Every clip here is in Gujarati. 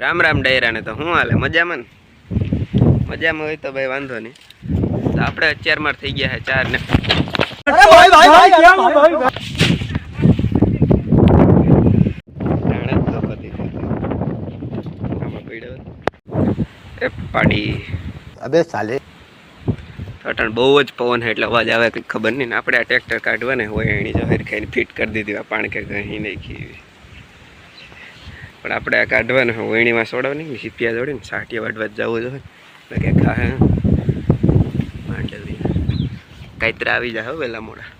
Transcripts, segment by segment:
રામ રામ ડાયરાને તો શું હાલે? મજામાં ને? મજામાં હોય તો ભાઈ વાંધો નહીં. તો આપણે અત્યારમાં થઈ ગયા છે ચાર ને. જ પાડી. અબે સાલે. અટણ બહુ જ પવન છે એટલે અવાજ આવે કંઈ ખબર નહીં ને. આપણે આ ટ્રેક્ટર કાઢવા ને હોય એની જહેર ખાઈને ફિટ કરી દીધી પાણ કે ઘણી નાખી. પણ આપણે આ કાઢવાના હોય. વણીમાં સોડવાની ને, સીપિયા જોડે ને સાટિયા વાટવા જવું જોઈએ. એટલે કે ખા હે કાંઈતરા આવી જાય વહેલા મોડા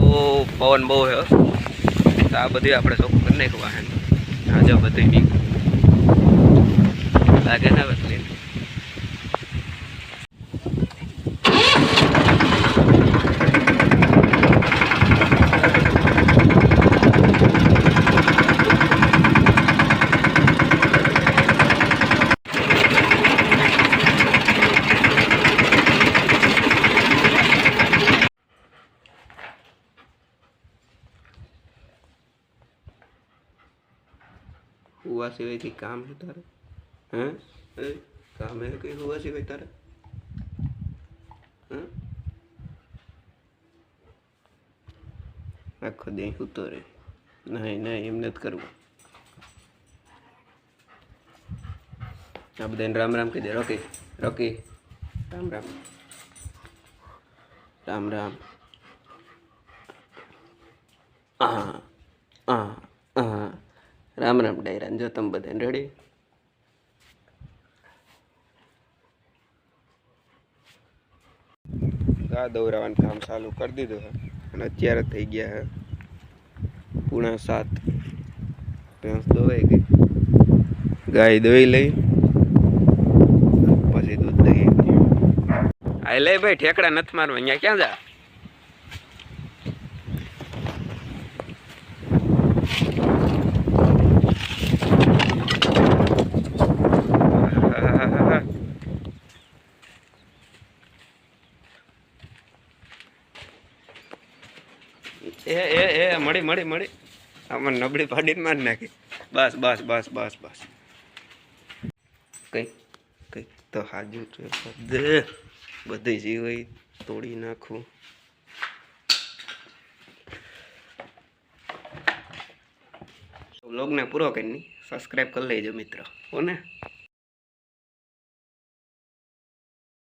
બહુ પવન બહુ હે. તો આ બધી આપણે ચોખ્ખું કરી નાખવા હે આજે બધી બધું લાગે ને બદલી હુવા સિવાયથી કામ છે તારે હે એ કામ હે કઈ હુવા સિવાય તારે હે આખો દે સૂતો રે નહીં નહીં એમ નથી કરવું આ બધાને રામ રામ કહી દે રોકી રોકી રામ રામ રામ રામ હા હા હા રામ રામ ડાયરા જો તમે બધાને રેડી ગા દોરાવાનું કામ ચાલુ કરી દીધું છે અને અત્યારે થઈ ગયા છે પૂણા સાત. ભેંસ દોવાઈ ગઈ. ગાય દોઈ લઈ. પછી દૂધ દઈ આ લઈ ભાઈ ઠેકડા નથી મારવા. અહીંયા ક્યાં જા? એ એ એ, મળી મળી મળી. આમાં નબળી પાડીને મારી નાખી. બસ બસ બસ બસ બસ. કંઈક કંઈક તો હાજુ બધે. બધી જીવઈ તોડી નાખું. વ્લોગને પૂરો કરીને સબસ્ક્રાઈબ કરી લેજો, મિત્રો. હો ને?